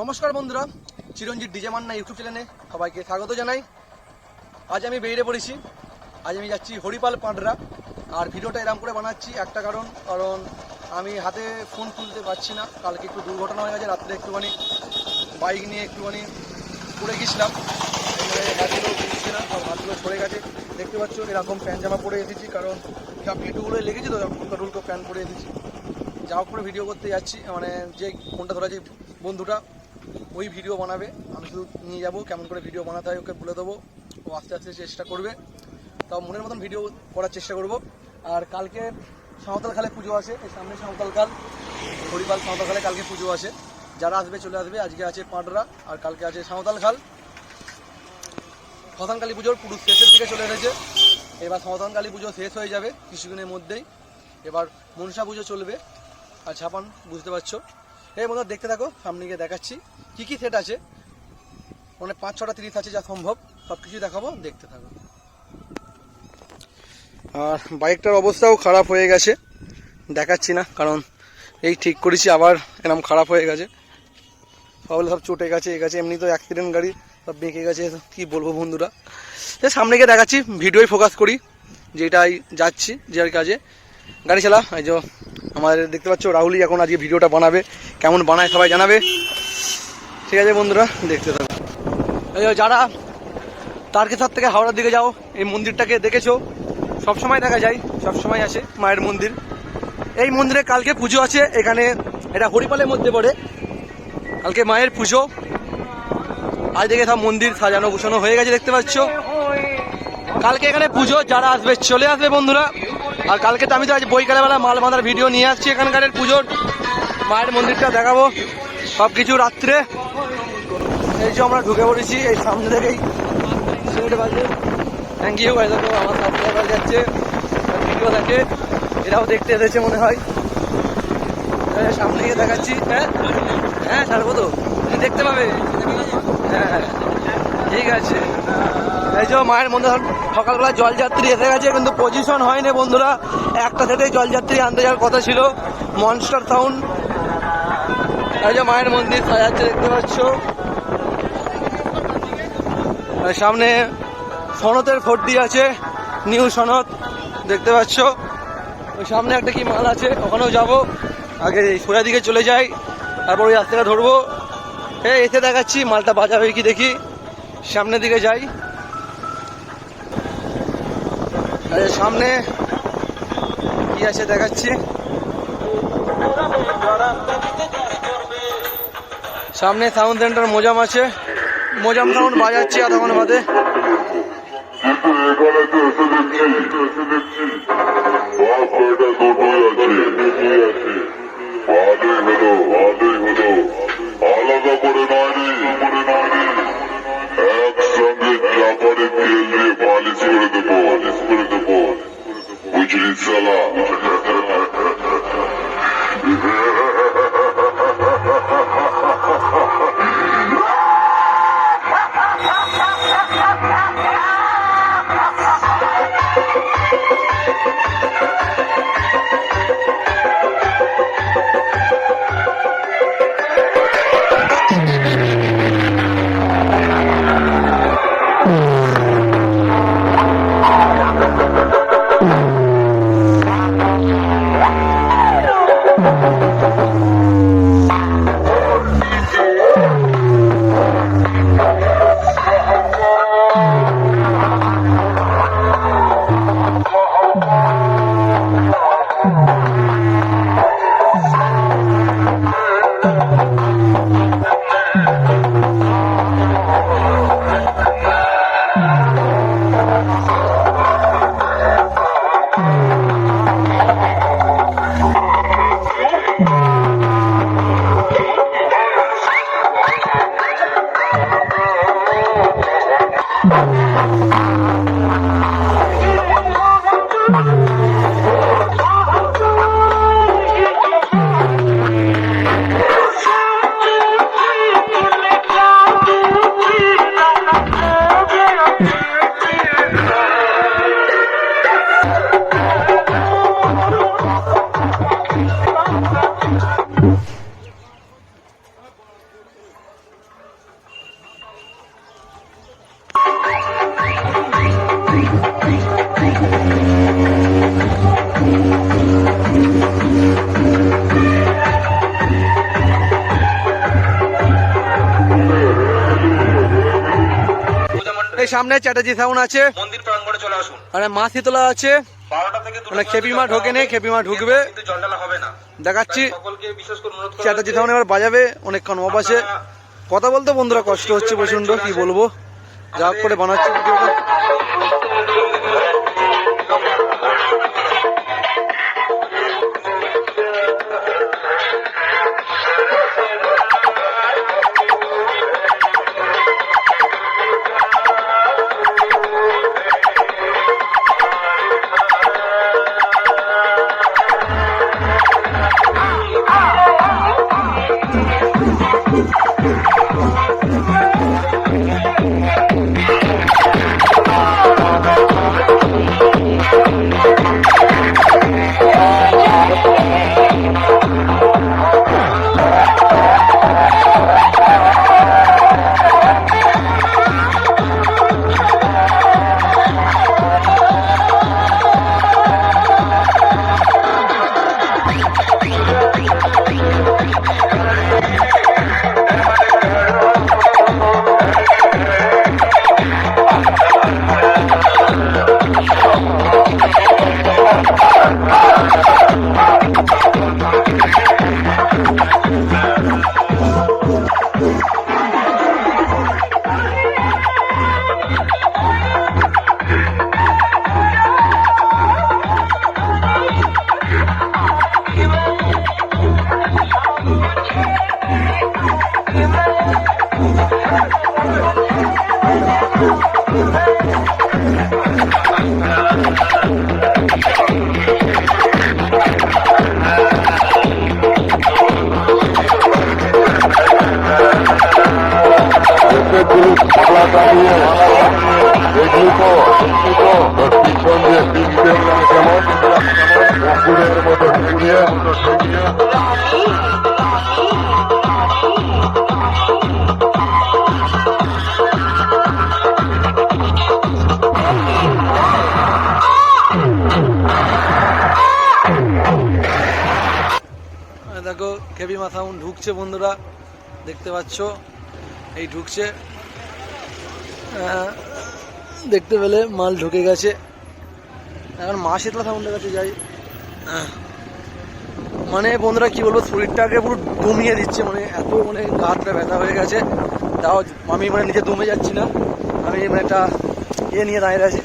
নমস্কার বন্ধুরা, চিরঞ্জিত DJ Manna YouTube চ্যানেলে সবাইকে স্বাগত জানাই। আজ আমি বেরিয়ে পড়েছি, আজ আমি যাচ্ছি হরিপাল পাঁডরা আর ভিডিওটা এরকম করে বানাচ্ছি একটা কারণ কারণ আমি হাতে ফোন তুলতে পারছি না, কালকে একটু দুর্ঘটনা হয়ে গেছে, রাত্রে একটুখানি বাইক নিয়ে একটুখানি পড়ে গেছিলাম হাতগুলো দিচ্ছে না, সব হাতগুলো সরে গেছে। দেখতে পাচ্ছ, এরকম প্যান্ট জামা পরে এসেছি, কারণ সব পেটুগুলো লেগেছে তো উল্টো টুলকো প্যান্ট পরে এসেছি। যা করে ভিডিও করতে যাচ্ছি মানে যে ফোনটা ধরা যে বন্ধুটা ওই ভিডিও বানাবে। আমি শুধু নিয়ে যাব, কেমন করে ভিডিও বানাতে হয় ওকে বলে দেবো। ও আস্তে আস্তে চেষ্টা করবে। তাও মনের মতন ভিডিও করার চেষ্টা করব। আর কালকে সাঁওতাল খালে পুজো আছে, এই সামনে সাঁওতাল খাল, হরিপাল সাঁওতাল খালে কালকে পুজো আছে। যারা আসবে, চলে আসবে। আজকে আছে পাঁডরা আর কালকে আছে সাঁওতাল খাল। শ্মশানকালী পুজোর পুরো শেষের দিকে চলে এসেছে। এবার শ্মশানকালী পুজো শেষ হয়ে যাবে কিছুদিনের মধ্যেই। এবার মনসা পুজো চলবে। আর ছাপান, বুঝতে পারছ? এই মনে দেখতে থাকো, সামনে গিয়ে দেখাচ্ছি। কি কি সেট আছে? মানে পাঁচ, ছটা, তিরিশ আছে যা সম্ভব সব কিছু দেখাবো, দেখতে থাকো। আর বাইকটার অবস্থাও খারাপ হয়ে গেছে, দেখাচ্ছি না, কারণ এই ঠিক করেছি, আবার এরকম খারাপ হয়ে গেছে। সবগুলো সব চটে গেছে, এ গেছে, এমনি তো অ্যাক্সিডেন্ট গাড়ি, সব বেঁকে গেছে, কি বলব বন্ধুরা। এ সামনে গিয়ে দেখাচ্ছি, ভিডিওই ফোকাস করি, যেটাই যাচ্ছি, যে আর কাজে। গাড়ি চালা, এই যে আমাদের দেখতে পাচ্ছ, রাহুলই এখন আজকে ভিডিওটা বানাবে, কেমন বানায় সবাই জানাবে। ঠিক আছে বন্ধুরা, দেখতে থাকো। এই যারা তারকেশ্বর থেকে হাওড়ার দিকে যাও, এই মন্দিরটাকে দেখেছ? সব সময় দেখা যায় সব সময় আসে মায়ের মন্দির। এই মন্দিরে কালকে পুজো আছে, এখানে এটা হরিপালের মধ্যে পড়ে। কালকে মায়ের পুজো। আজ দেখে সব মন্দির সাজানো গুছানো হয়ে গেছে, দেখতে পাচ্ছ? কালকে এখানে পুজো, যারা আসবে, চলে আসবে বন্ধুরা। আর কালকে তো আমি তো আজ বইকালেবেলা মাল বাঁধার ভিডিও নিয়ে আসছি এখানকার পুজোর। মায়ের মন্দিরটা দেখাবো। সব কিছু রাত্রে। এই যে আমরা ঢুকে পড়েছি, এই সামনে থেকেই। বাজে। থ্যাংক ইউ ভাই, দেখো, আমার সাবস্ক্রাইবার যাচ্ছে। ভিডিও দেখে এরাও দেখতে এসেছে মনে হয়। সামনে গিয়ে দেখাচ্ছি। হ্যাঁ? হ্যাঁ ছাড়বো তো? তুমি দেখতে পাবে। হ্যাঁ ঠিক আছে। এই যে মায়ের মধ্যে সকালবেলা জলযাত্রী এসে গেছে, কিন্তু পজিশন হয়নি বন্ধুরা। একটা সেটাই জলযাত্রী আনতে যাওয়ার কথা ছিল। মনস্টার সাউন্ড যে মায়ের মন্দির সাজাচ্ছে, দেখতে পাচ্ছ? সামনে সনতের ফোর্টি আছে, নিউ সনদ দেখতে পাচ্ছ? ওই সামনে একটা কি মাল আছে, ওখানেও যাব। আগে সোজা দিকে চলে যাই, তারপর ওই রাস্তাটা ধরবো। এই, এসে দেখাচ্ছি, মালটা বাজাবে কি দেখি। সামনের দিকে যাই। সামনে কি আছে দেখাচ্ছি। সামনে সাউন্ড সেন্টার মোজাম আছে। মোজাম সাউন্ড বাজাচ্ছি ঘণ্টা বাদে। সামনে চ্যাটার্জি সাউন্ড আছে। মন্দির প্রাঙ্গণে চলে আসুন। আর মা শীতলা আছে। মানে খেপিমা মা ঢোকে নেই, খেপিমা ঢুকবে। দেখাচ্ছি। চ্যাটার্জি সাউন্ড এবার বাজাবে অনেকক্ষণ অফ আছে। কথা বলতে বন্ধুরা কষ্ট হচ্ছে প্রচণ্ড কি বলব? যা করে বানাচ্ছি ভিডিওটা। দেখো কেবি মাথাউন ঢুকছে বন্ধুরা। দেখতে পাচ্ছ? এই ঢুকছে। দেখতে পেলে মাল ঢুকে গেছে। এখন মা শীতলা সাউন্ডের কাছে যাই। মানে বন্ধুরা, কি বলব, শরীরটাকে পুরো দমিয়ে দিচ্ছে মানে এত মানে গাতটা ব্যথা হয়ে গেছে। তাও আমি মানে নিজে দমে যাচ্ছি না। আমি মানে একটা ইয়ে নিয়ে দাঁড়িয়ে আছি,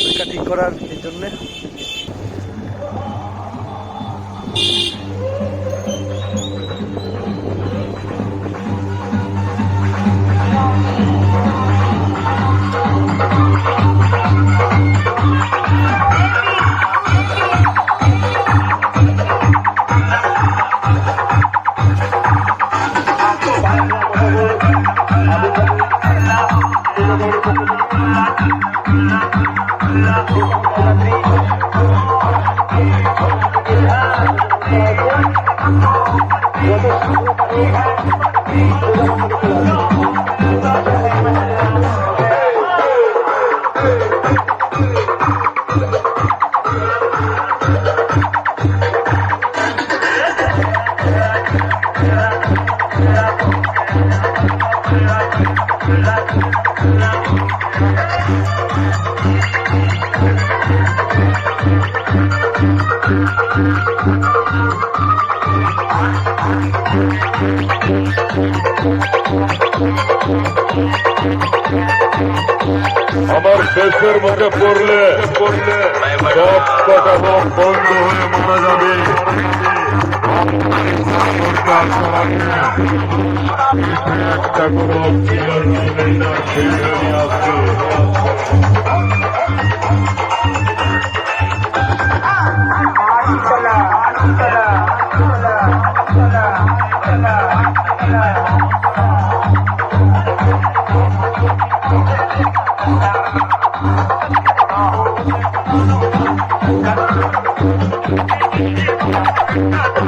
শরীরটা ঠিক করার এর জন্যে। আমার দেশের মুখে পড়লে পড়লে সব কথা বন্ধ হয়ে মারা যাবে। একটা কোনো আসছে। Gracias.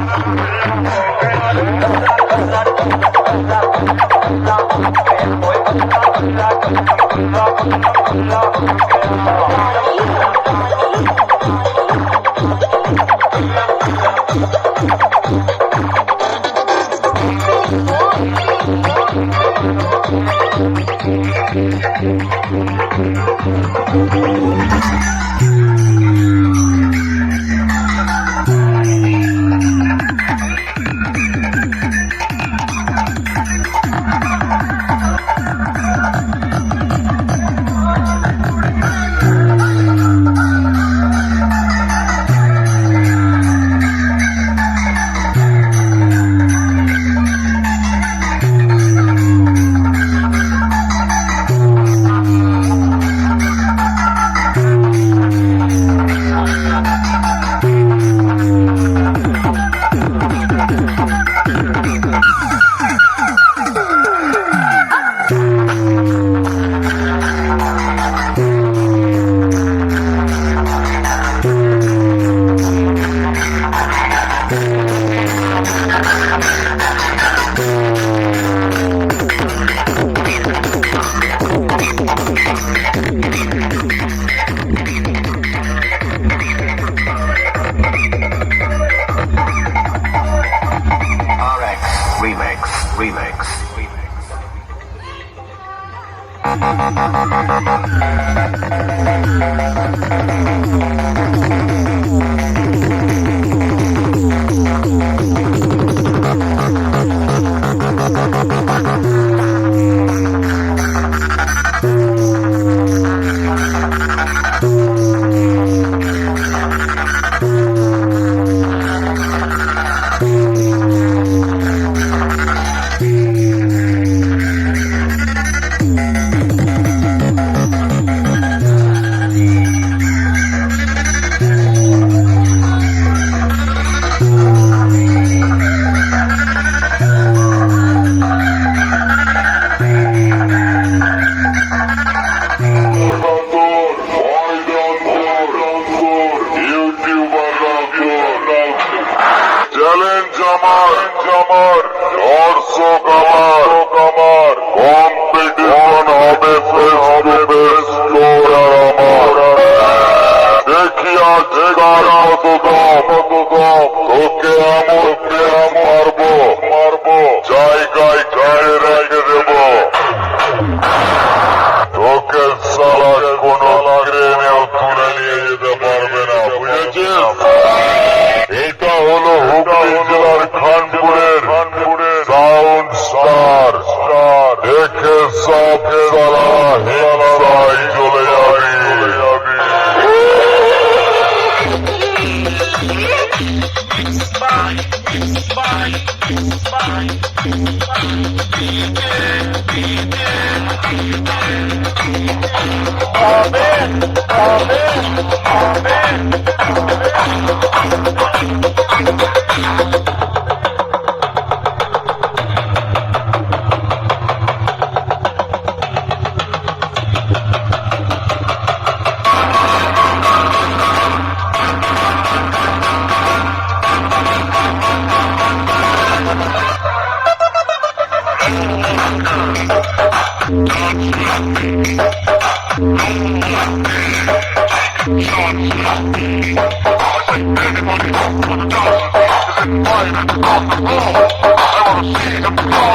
এটা হলো off the. I wanna see you the guns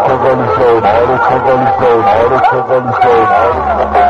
Autokalisan, on, Autokalisan, Autokalisan.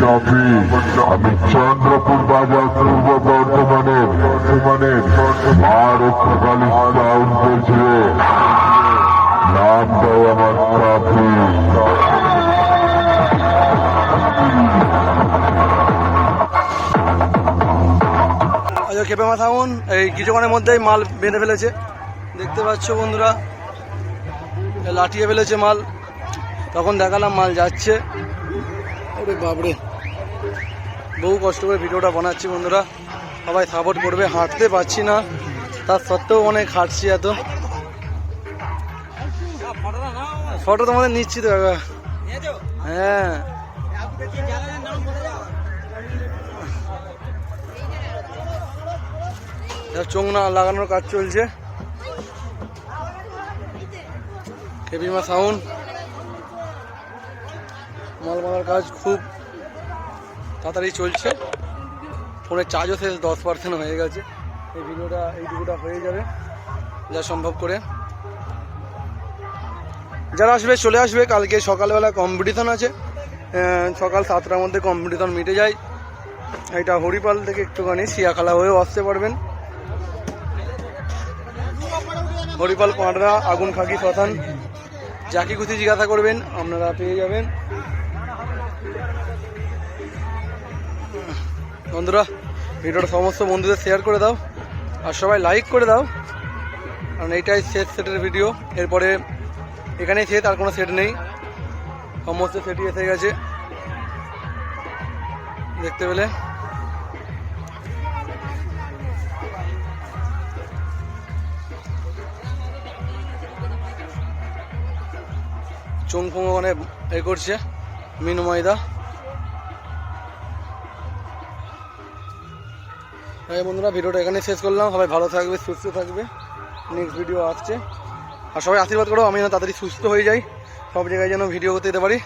Trophy আমি চন্দ্রপুর বাজার পূর্ব বর্ধমানের বর্ধমানের আর সকালে সাউন্ড নাম আমার আচ্ছা এই কিছুক্ষণের মধ্যেই মাল বেঁধে ফেলেছে। দেখতে পাচ্ছ বন্ধুরা, লাঠিয়ে ফেলেছে মাল। তখন দেখালাম মাল যাচ্ছে। ওরে বাবরে বহু কষ্ট করে ভিডিওটা বানাচ্ছি বন্ধুরা। সবাই সাপোর্ট করবে, হাঁটতে পারছি না। তার সত্ত্বেও অনেক হাঁটছি এত। ফটো তোমাদের নিচ্ছি তো হ্যাঁ। চোখ না লাগানোর কাজ চলছে। কেবিমা সাউন্ড। মাল মারার কাজ খুব তাড়াতাড়ি চলছে। ফোনের চার্জও শেষ দশ পার্সেন্ট হয়ে গেছে। এই ভিডিওটা এইটুকুটা হয়ে যাবে, যা সম্ভব করে। যারা আসবে, চলে আসবে। কালকে সকালবেলা কম্পিটিশন আছে। সকাল সাতটার মধ্যে কম্পিটিশন মিটে যায়। এটা হরিপাল থেকে একটুখানি শিয়াখালা হয়েও আসতে পারবেন। হরিপাল পাঁড়রা আগুন, খাকি শ্মশান যাকে খুশি জিজ্ঞাসা করবেন, আপনারা পেয়ে যাবেন। বন্ধুরা, ভিডিওটা সমস্ত বন্ধুদের শেয়ার করে দাও আর সবাই লাইক করে দাও। কারণ এইটাই শেষ সেটের ভিডিও এরপরে এখানেই শেষ আর কোনো সেট নেই। সমস্ত সেটই এসে গেছে। দেখতে পেলে? চুনফুঙো মানে এ করছে। মিনু ময়দা বন্ধুরা, ভিডিওটা এখানে শেষ করলাম। সবাই ভালো থাকবে, সুস্থ থাকবে। নেক্সট ভিডিও আসছে। আর সবাই আশীর্বাদ করো, আমি যেন তাড়াতাড়ি সুস্থ হয়ে যাই। সব জায়গায় যেন ভিডিও করতে যেতে পারি।